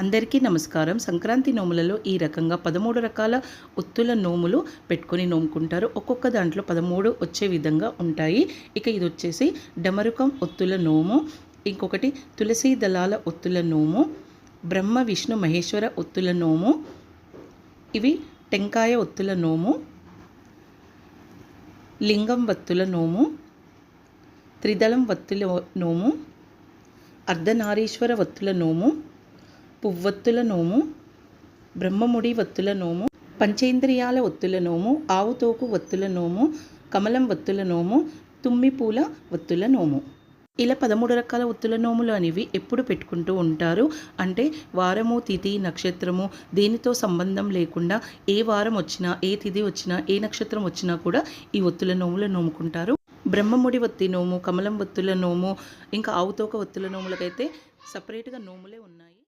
అందరికీ నమస్కారం. సంక్రాంతి నోములలో ఈ రకంగా పదమూడు రకాల ఒత్తుల నోములు పెట్టుకొని నోముకుంటారు. ఒక్కొక్క దాంట్లో పదమూడు వచ్చే విధంగా ఉంటాయి. ఇక ఇది వచ్చేసి డమరుకం ఒత్తుల నోము ఇంకొకటి తులసి దళాల ఒత్తుల నోము బ్రహ్మ విష్ణు మహేశ్వర ఒత్తుల నోము ఇవి టెంకాయ ఒత్తుల నోము లింగం వత్తుల నోము త్రిదళం వత్తుల నోము అర్ధనారీశ్వర వత్తుల నోము పువ్వొత్తుల నోము బ్రహ్మముడి వత్తుల నోము పంచేంద్రియాల ఒత్తుల నోము ఆవుతోకు ఒత్తుల నోము కమలం ఒత్తుల నోము తుమ్మిపూల ఒత్తుల నోము. ఇలా పదమూడు రకాల ఒత్తుల నోములు అనేవి ఎప్పుడు పెట్టుకుంటూ ఉంటారు? అంటే వారము తిథి నక్షత్రము దేనితో సంబంధం లేకుండా ఏ వారం వచ్చినా ఏ తిథి వచ్చినా ఏ నక్షత్రం వచ్చినా కూడా ఈ ఒత్తుల నోములు నోముకుంటారు. బ్రహ్మముడి ఒత్తి నోము కమలం ఒత్తుల నోము ఇంకా ఆవుతోక ఒత్తుల నోములకైతే సపరేట్గా నోములే ఉన్నాయి.